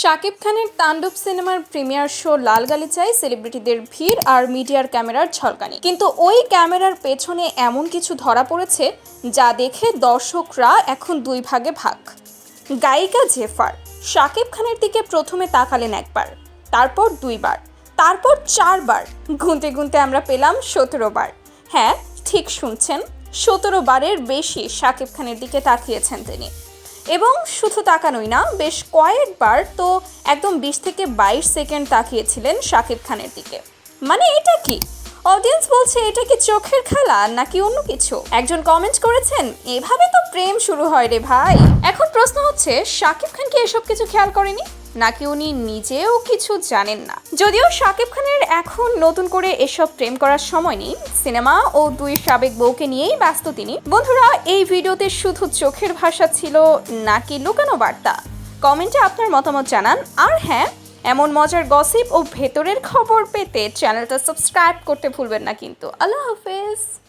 শাকিব খানের তাণ্ডব সিনেমার প্রিমিয়ার শো লাল গালিচায় সেলিব্রিটিদের ভিড় আর মিডিয়ার ক্যামেরার ঝলকানি। কিন্তু ওই ক্যামেরার পেছনে এমন কিছু ধরা পড়েছে যা দেখে দর্শকরা এখন দুই ভাগে ভাগ। গায়িকা জেফার, শাকিব খানের দিকে প্রথমে তাকালেন একবার, তারপর দুইবার, তারপর চারবার। গুনতে গুনতে আমরা পেলাম সতেরো বার। হ্যাঁ ঠিক শুনছেন, সতেরো বারের বেশি শাকিব খানের দিকে তাকিয়েছেন তিনি। এবং শুধু তাকানোই না, বেশ কয়েকবার তো একদম বিশ থেকে বাইশ সেকেন্ড তাকিয়েছিলেন শাকিব খানের দিকে। মানে এটা কি? অডিয়েন্স বলছে, এটা কি চোখের খেলা নাকি অন্য কিছু? একজন কমেন্ট করেছেন, এভাবে তো প্রেম শুরু হয় রে ভাই। এখন প্রশ্ন হচ্ছে, শাকিব খান কি এসব কিছু খেয়াল করেনি? নাকি উনি নিজেও কিছু জানেন না? যদিও শাকিব খানের এখন নতুন করে এসব প্রেম করার সময় নেই, সিনেমা ও দুই সাবেক বউকে নিয়েই ব্যস্ত তিনি। বন্ধুরা, এই ভিডিওতে শুধু চোখের ভাষা ছিল নাকি লুকানো বার্তা? কমেন্টে আপনার মতামত জানান। আর হ্যাঁ এমন মজার গসিপ ও ভেতরের খবর পেতে চ্যানেলটা সাবস্ক্রাইব করতে ভুলবেন না কিন্তু। আল্লাহ হাফেজ।